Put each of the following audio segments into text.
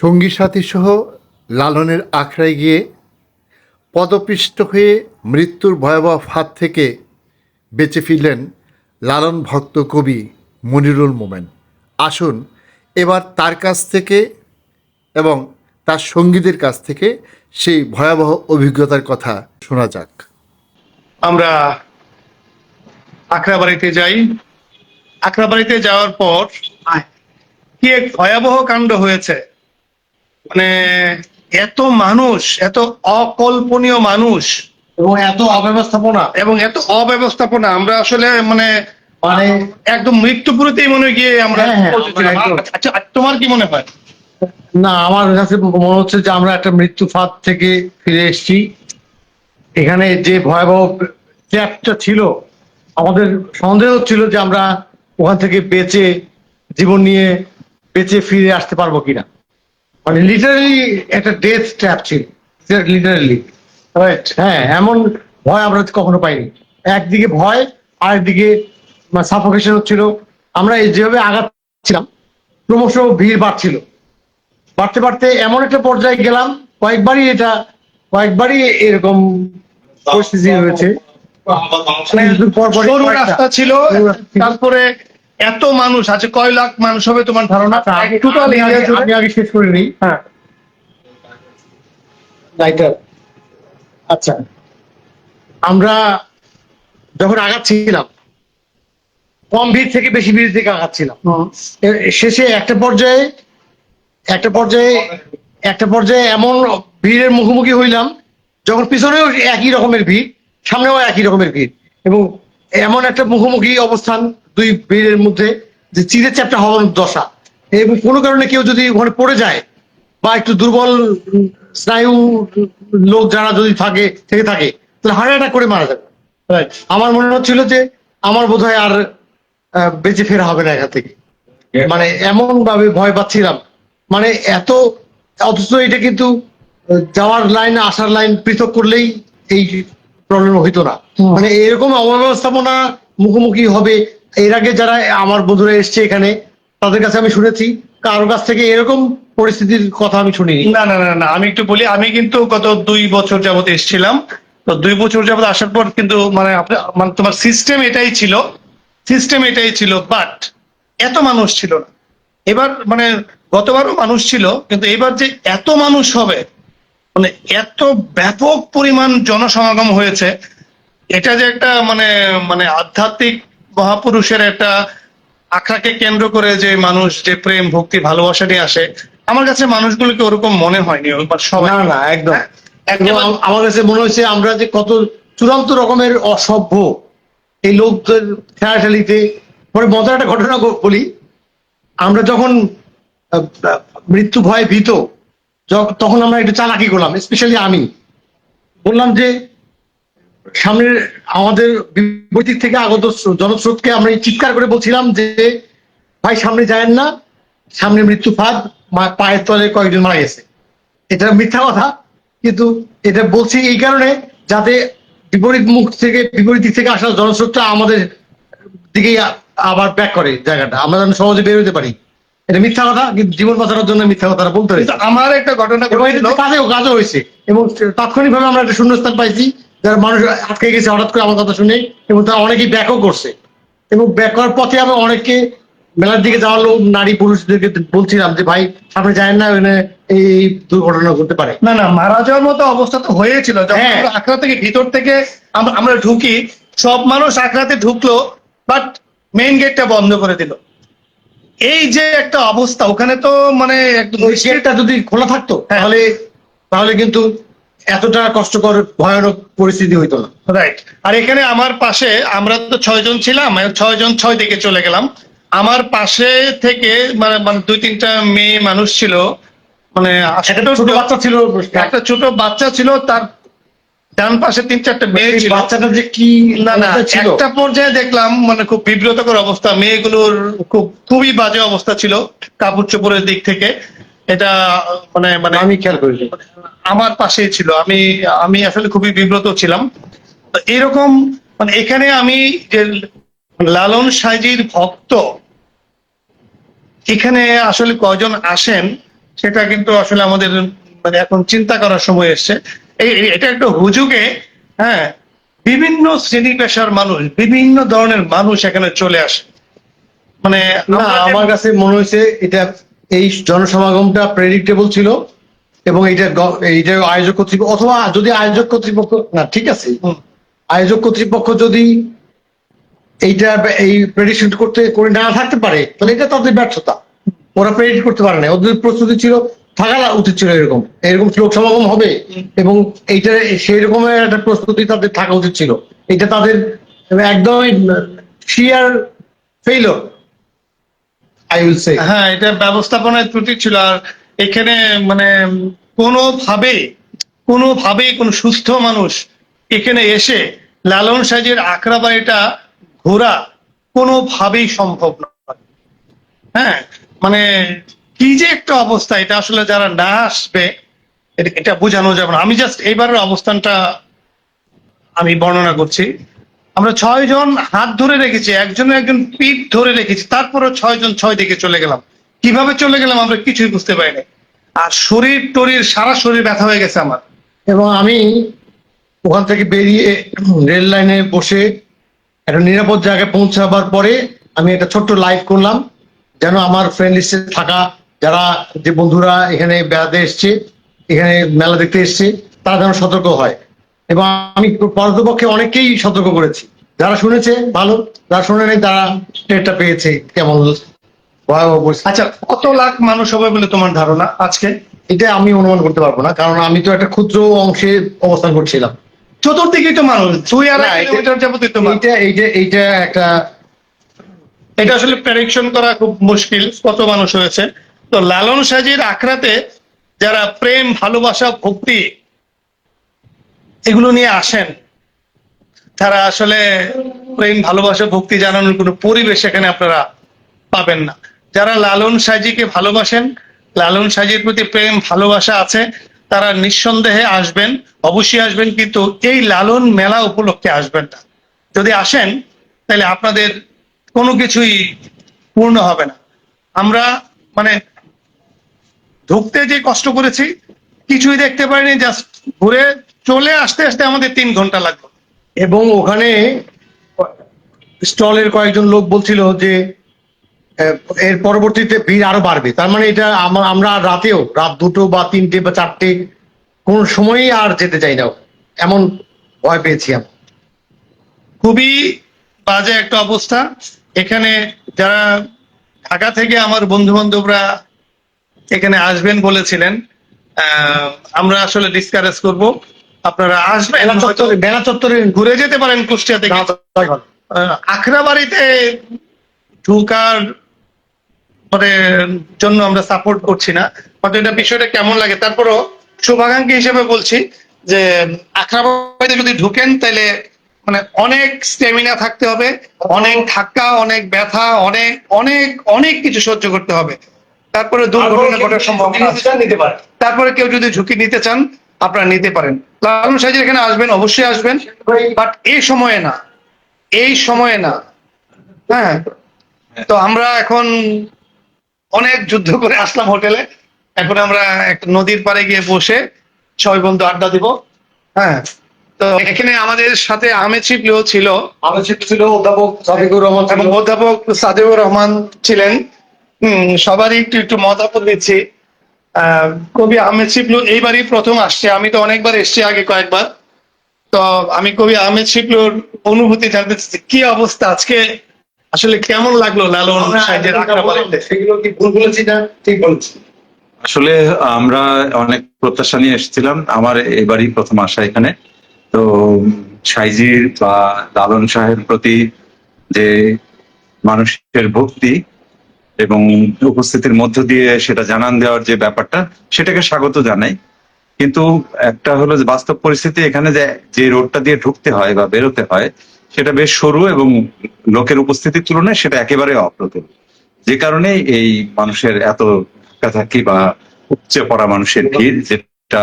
সঙ্গী সাথী সহ লালনের আখড়ায় গিয়ে পদপিষ্ট হয়ে মৃত্যুর ভয়াবহ ফাঁদ থেকে বেঁচে ফিরলেন লালন ভক্ত কবি মনিরুল মোমেন। আসুন এবার তার কাছ থেকে এবং তার সঙ্গীদের কাছ থেকে সেই ভয়াবহ অভিজ্ঞতার কথা শোনা যাক। আমরা আখড়াবাড়িতে যাই। আখড়াবাড়িতে যাওয়ার পর কি এক ভয়াবহ কাণ্ড হয়েছে? মানে এত মানুষ এত অকল্পনীয় মানুষ। এবং এত অব্যবস্থাপনা। এবং এত অব্যবস্থাপনা আমরা আসলে মানে মানে একদম মৃত্যুপুরীতেই মনে হয় গিয়ে আমরা হ্যাঁ, হ্যাঁ। আমরা একদম। আচ্ছা তোমার কি মনে হয়? না আমার কাছে মনে হচ্ছে যে আমরা একটা মৃত্যু ফাঁদ থেকে ফিরে এসেছি। এখানে যে ভয়াবহ ট্র্যাপটা ছিল আমাদের সন্দেহ ছিল যে আমরা ওখান থেকে বেঁচে জীবন নিয়ে বেঁচে ফিরে আসতে পারব কিনা। মানে লিটারালি একটা ডেথ ট্র্যাপ ছিল। লিটারালি রাইট হ্যাঁ এমন ভয় আমরা কখনো পাইনি। একদিকে ভয় আর আরেকদিকে সাফোকেশন হচ্ছিল। আমরা এই যেভাবে আগাচ্ছিলাম ক্রমশ ভিড় বাড়ছিল। বাড়তে বাড়তে এমন একটা পর্যায়ে গেলাম কয়েকবারই এটা কয়েকবারই এরকম পরিস্থিতি হয়েছে। পর রাস্তা ছিল। তারপরে এত মানুষ আছে কয় লাখ মানুষ হবে তোমার ধারণা? আচ্ছা, টোটাল আমি আগে- জুড়ে। আমি আগে শেষ করে নিই। হ্যাঁ। আচ্ছা। আমরা যখন আগাচ্ছিলাম কম ভিড় থেকে বেশি ভিড় থেকে আগাচ্ছিলাম। শেষে একটা পর্যায়ে একটা পর্যায়ে একটা পর্যায়ে এমন ভিড়ের মুখোমুখি হইলাম যখন পিছনেও একই রকমের ভিড় সামনেও একই রকমের ভিড়। এবং এমন একটা মুখোমুখি অবস্থান দুই ভিড়ের মধ্যে যে চিড়ে চ্যাপটা হওয়ার দশা। এবং কোনো কারণে কেউ যদি ওখানে পড়ে যায় বা একটু দুর্বল স্নায়ু লোক যারা যদি থাকে থেকে থাকে তাহলে হার্ট অ্যাটাক করে মারা যাবে। আমার মনে হচ্ছিল যে আমার বোধহয় আর বেঁচে ফেরা হবে না এখান থেকে। মানে এমন ভাবে ভয় পাচ্ছিলাম। মানে এত অথচ এটা কিন্তু যাওয়ার লাইন আসার লাইন পৃথক করলেই এই প্রবলেম হইতো না। মানে এরকম অব্যবস্থাপনা মুখোমুখি হবে এর আগে যারা আমার বন্ধুরা এসছে এখানে, তাদের কাছে আমি শুনেছি। কারোর কাছ থেকে এরকম পরিস্থিতির কথা আমি শুনিনি। না না না না আমি একটু বলি, আমি কিন্তু গত দুই বছর যাবত এসেছিলাম। তো দুই বছর যাবত আসার পর কিন্তু মানে মানে তোমার সিস্টেম এটাই ছিল সিস্টেম এটাই ছিল বাট এত মানুষ ছিল না। এবার মানে গতবারও মানুষ ছিল, কিন্তু এবার যে এত মানুষ হবে মানে এত ব্যাপক পরিমাণ জনসমাগম হয়েছে, এটা যে একটা মানে মানে আধ্যাত্মিক মহাপুরুষের একটা আখড়াকে কেন্দ্র করে যে মানুষ যে প্রেম ভক্তি ভালোবাসা নিয়ে আসে আমার কাছে মানুষগুলোকে ওরকম মনে হয়নি সবাই। না না একদম। একদম। আমার কাছে মনে হয়েছে আমরা যে কত চূড়ান্ত রকমের অসভ্য এই লোকদের খেলাঠালিতে পরে মজার একটা ঘটনা বলি। আমরা যখন মৃত্যু ভয়ে ভীত তখন আমরা একটু চালাকি করলাম স্পেশালি আমি। বললাম যে সামনের আমাদের বিপরীত থেকে আগত জনস্রোতকে আমরা চিৎকার করে বলছিলাম যে ভাই সামনে যায়েন না। সামনে মৃত্যু ফাঁদ পায়ের তলে কয়েকজন মারা গেছে। এটা মিথ্যা কথা কিন্তু এটা বলছি এই কারণে যাতে বিপরীত মুখ থেকে বিপরীত দিক থেকে আসা জনস্রোতটা আমাদের দিকেই আবার ব্যাক করে জায়গাটা। আমরা যেন সহজে বের হতে পারি। এটা মিথ্যা কথা কিন্তু জীবন বাঁচানোর জন্য মিথ্যা কথাটা বলতে হয়েছে। আমার একটা ঘটনা কাজেও কাজও হয়েছে। এবং তাৎক্ষণিকভাবে আমরা একটা শূন্যস্থান পাইছি। যারা মানুষ আটকে গেছে হঠাৎ করে আমার কথা শুনে এবং তারা অনেকেই ব্যাকও করছে এবং ব্যাক করার পথে আমি অনেককে মেলার দিকে যাওয়ার লোক নারী পুরুষদেরকে বলছিলাম যে ভাই আপনি জানেন না ওখানে এই দুর্ঘটনা ঘটতে পারে না না মারা যাওয়ার মতো অবস্থা তো হয়েছিল যখন হ্যাঁ। আখড়া থেকে ভিতর থেকে আমরা ঢুকি সব মানুষ আখড়াতে ঢুকলো বাট মেইন গেটটা বন্ধ করে দিল এই যে একটা অবস্থা ওখানে তো মানে একদম গেটটা যদি খোলা থাকতো হ্যাঁ। তাহলে তাহলে কিন্তু এতটা কষ্টকর ভয়ানক পরিস্থিতি হইতো না। রাইট আর এখানে আমার পাশে আমরা তো ছয় জন ছিলাম ছয় জন ছয় দিকে চলে গেলাম। আমার পাশে থেকে মানে মানে দুই তিনটা মেয়ে মানুষ ছিল। মানে একটা ছোট বাচ্চা ছিল। একটা ছোট বাচ্চা ছিল তার ডান পাশে তিন চারটা মেয়ে ছিল। বাচ্চাটা যে কি না না একটা পর্যায়ে দেখলাম মানে খুব বিব্রতকর অবস্থা। মেয়েগুলোর খুব খুবই বাজে অবস্থা ছিল কাপড় চোপড়ের দিক থেকে। এটা মানে মানে আমি খেয়াল করেছি আমার পাশেই ছিল। আমি আমি আসলে খুবই বিব্রত ছিলাম। তো এরকম মানে এখানে আমি যে লালন সাইজির ভক্ত এখানে আসলে কয়জন আসেন সেটা কিন্তু আসলে আমাদের মানে এখন চিন্তা করার সময় এসছে। এটা একটা হুজুগে হ্যাঁ বিভিন্ন শ্রেণি পেশার মানুষ বিভিন্ন ধরনের মানুষ এখানে চলে আসে। মানে না আমার কাছে মনে হয়েছে এটা এই জনসমাগমটা প্রেডিক্টেবল ছিল এবং এইটা এইটা আয়োজক কর্তৃপক্ষ অথবা যদি আয়োজক কর্তৃপক্ষ না ঠিক আছে। আয়োজক কর্তৃপক্ষ যদি এইটা এই প্রেডিকশন করতে করে না থাকতে পারে তাহলে এটা তাদের ব্যর্থতা। ওরা প্রেডিক্ট করতে পারে না। ওদের প্রস্তুতি ছিল থাকা উচিত ছিল এরকম। এরকম লোক সমাগম হবে এবং এইটা সেই রকমের একটা প্রস্তুতি তাদের থাকা উচিত ছিল। এটা তাদের একদমই sheer failure I will say হ্যাঁ এটা ব্যবস্থাপনায় ত্রুটি ছিল আর এখানে মানে কোনোভাবে কোনোভাবে কোনো সুস্থ মানুষ এখানে এসে লালন সাজের আখড়া বাড়িটা ঘোরা কোনোভাবেই সম্ভব নয়। হ্যাঁ মানে কি যে একটা অবস্থা, এটা আসলে যারা না আসবে, এটা বোঝানো যাবে না। আমি জাস্ট এইবারের অবস্থানটা আমি বর্ণনা করছি। আমরা ছয় জন হাত ধরে রেখেছি একজনের একজন পিঠ ধরে রেখেছি তারপরে ছয় জন ছয় দিকে চলে গেলাম। কীভাবে চলে গেলাম আমরা কিছুই বুঝতে পারিনি। আর শরীর টরির, সারা শরীর ব্যথা হয়ে গেছে আমার। এবং আমি ওখান থেকে বেরিয়ে রেল লাইনে বসে একটা নিরাপদ জায়গায় পৌঁছাবার পরে আমি একটা ছোট্ট লাইভ করলাম, যেন আমার ফ্রেন্ড লিস্টে থাকা যারা যে বন্ধুরা এখানে বেড়াতে এসছে, এখানে মেলা দেখতে এসছে, তারা যেন সতর্ক হয়। এবং আমি পরতপক্ষে অনেকেই সতর্ক করেছি। যারা শুনেছে ভালো। যারা শুনে নেই তারা টেরটা পেয়েছে কেমন ভয়াবহ পরিস্থিতি। আচ্ছা কত লাখ মানুষ হবে বলে তোমার ধারণা আজকে? এটা আমি অনুমান করতে পারব না কারণ আমি তো একটা ক্ষুদ্র অংশে অবস্থান করছিলাম। চতুর্দিকে তো মানুষ দুই আড়াই এটা- কিলোমিটার যাবতীয় তো মানুষ। এইটা এইটা এইটা একটা এটা আসলে প্রেডিকশন করা খুব মুশকিল কত মানুষ হয়েছে। তো লালন সাজির আখড়াতে যারা প্রেম ভালোবাসা ভক্তি এগুলো নিয়ে আসেন। তারা আসলে প্রেম, ভালোবাসা, ভক্তি জানানোর কোনো পরিবেশ এখানে আপনারা পাবেন না। যারা লালন সাজিকে ভালোবাসেন, লালন সাজির প্রতি প্রেম, ভালোবাসা আছে, তারা নিঃসন্দেহে আসবেন। অবশ্যই আসবেন, কিন্তু এই লালন মেলা উপলক্ষে আসবেন না। যদি আসেন, তাহলে আপনাদের কোনো কিছুই পূর্ণ হবে না। আমরা মানে ঢুকতে যে কষ্ট করেছি, কিছুই দেখতে পারিনি, জাস্ট ঘুরে চলে আসতে আসতে আমাদের তিন ঘণ্টা লাগল। এবং ওখানে স্টলের কয়েকজন লোক বলছিল যে এর পরবর্তীতে ভিড় আরও বাড়বে। তার মানে এটা আমা- আমরা রাতেও রাত দুটো বা তিনটে বা চারটে কোন সময়ই আর যেতে চাই না। এমন ভয় পেয়েছি আমি। খুবই বাজে একটা অবস্থা। এখানে যারা ঢাকা থেকে আমার বন্ধু বান্ধবরা এখানে আসবেন বলেছিলেন আহ, আমরা আসলে ডিসকারেজ করব। আপনারা আসবেন। বেলা চত্বরে ঘুরে যেতে পারেন কুষ্টিয়া থেকে। আখড়া বাড়িতে ঢুকার মানে জন্য আমরা সাপোর্ট করছি না। হয়তো এটা বিষয়টা কেমন লাগে? তারপরও শুভাকাঙ্ক্ষী হিসেবে বলছি যে আখড়া বাড়িতে যদি ঢুকেন তাহলে মানে অনেক স্টেমিনা থাকতে হবে অনেক ধাক্কা অনেক ব্যথা অনেক অনেক অনেক কিছু সহ্য করতে হবে। তারপরে দুর্ঘটনা ঘটার সম্ভাবনা নিতে পারে। তারপরে কেউ যদি ঝুঁকি নিতে চান আপনারা নিতে পারেন। লালন সাহেবের এখানে আসবেন অবশ্যই আসবেন। বাট এই সময়ে না। এই সময়ে না। হ্যাঁ? তো আমরা এখন অনেক যুদ্ধ করে আসলাম হোটেলে। এখন আমরা একটা নদীর পাড়ে গিয়ে বসে ছয় বন্ধু আড্ডা দিব। হ্যাঁ? তো এখানে আমাদের সাথে আহমেদ শিবলিও ছিল। আমার ছিল ছিল অধ্যাপক সাদিকুর রহমান এবং অধ্যাপক সাদেউর রহমান ছিলেন। হম সবারই একটু একটু মতামত দিচ্ছি। কবি আহমেদ শিবলু এইবারই প্রথম আসছে। আমি তো অনেকবার এসছি আগে কয়েকবার। তো আমি কবি আহমেদ শিবলুর অনুভূতি জানতে চাচ্ছি কি অবস্থা? আজকে আসলে কেমন লাগল লালন আমরা সাহেবের সেগুলো কি ভুল বলেছি না? ঠিক বলেছি। আসলে আমরা অনেক প্রত্যাশা নিয়ে এসেছিলাম। আমার এবারই প্রথম আসা এখানে। তো সাইজির বা লালন শাহের প্রতি যে মানুষের ভক্তি এবং উপস্থিতির মধ্য দিয়ে সেটা জানান দেওয়ার যে ব্যাপারটা, সেটাকে স্বাগত জানাই। কিন্তু একটা হলো যে বাস্তব পরিস্থিতি এখানে যে যে রোডটা দিয়ে ঢুকতে হয় বা বেরোতে হয়, সেটা বেশ সরু এবং লোকের উপস্থিতির তুলনায় সেটা একেবারে অপ্রতুল। যে কারণে এই মানুষের এত থাকি বা উপচে পড়া মানুষের ভিড়, যেটা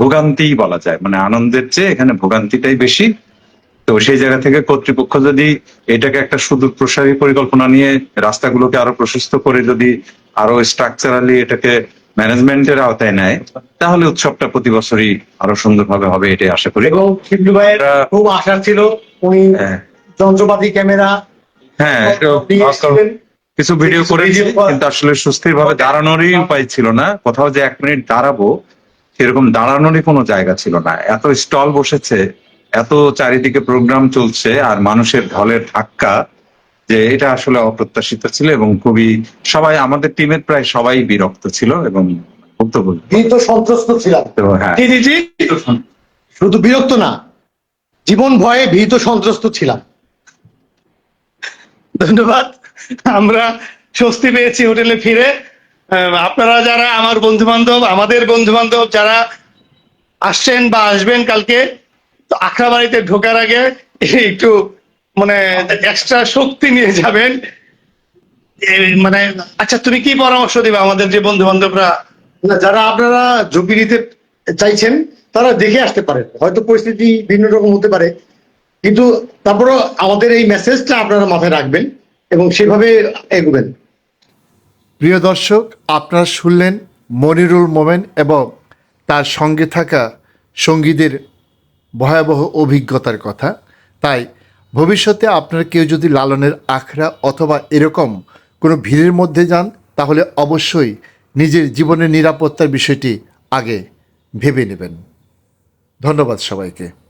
ভোগান্তি বলা যায়। মানে আনন্দের চেয়ে এখানে ভোগান্তিটাই বেশি। তো সেই জায়গা থেকে কর্তৃপক্ষ যদি এটাকে একটা সুদূর প্রসারী পরিকল্পনা নিয়ে রাস্তাগুলোকে আরও প্রশস্ত করে যদি আরও স্ট্রাকচারালি এটাকে ম্যানেজমেন্টের আওতায় নেয় তাহলে উৎসবটা প্রতি বছরই আরও সুন্দরভাবে হবে এটাই আশা করি এবং শিবলু ভাইয়ের খুব আশা ছিল উনি হ্যাঁ। যন্ত্রপাতি ক্যামেরা হ্যাঁ। কিছু ভিডিও করেছি কিন্তু আসলে সুস্থির ভাবে দাঁড়ানোরই উপায় ছিল না কোথাও যে এক মিনিট দাঁড়াবো সেরকম দাঁড়ানোরই কোনো জায়গা ছিল না এত স্টল বসেছে এত চারিদিকে প্রোগ্রাম চলছে আর মানুষের ঢলের ধাক্কা যে এটা আসলে অপ্রত্যাশিত ছিল এবং খুবই সবাই আমাদের টিমের প্রায় সবাই বিরক্ত ছিল এবং ভীত সন্ত্রস্ত ছিলাম। হ্যাঁ। শুধু বিরক্ত না জীবন ভয়ে ভীত সন্ত্রস্ত ছিলাম। ধন্যবাদ। আমরা স্বস্তি পেয়েছি হোটেলে ফিরে। আপনারা যারা আমার বন্ধু বান্ধব আমাদের বন্ধু বান্ধব যারা আসছেন বা আসবেন কালকে তো আখড়া বাড়িতে ঢোকার আগে একটু মানে এক্সট্রা শক্তি নিয়ে যাবেন। মানে আচ্ছা তুমি কি পরামর্শ দিবে আমাদের যে বন্ধু বান্ধবরা যারা আপনারা ঝুঁকি নিতে চাইছেন, তারা দেখে আসতে পারেন। হয়তো পরিস্থিতি ভিন্ন রকম হতে পারে। কিন্তু তারপরও আমাদের এই মেসেজটা আপনারা মাথায় রাখবেন এবং সেভাবে এগোবেন। প্রিয় দর্শক, আপনারা শুনলেন মনিরুল মোমেন এবং তার সঙ্গে থাকা সঙ্গীদের ভয়াবহ অভিজ্ঞতার কথা। তাই ভবিষ্যতে আপনার কেউ যদি লালনের আখড়া অথবা এরকম কোনো ভিড়ের মধ্যে যান, তাহলে অবশ্যই নিজের জীবনের নিরাপত্তার বিষয়টি আগে ভেবে নেবেন। ধন্যবাদ সবাইকে।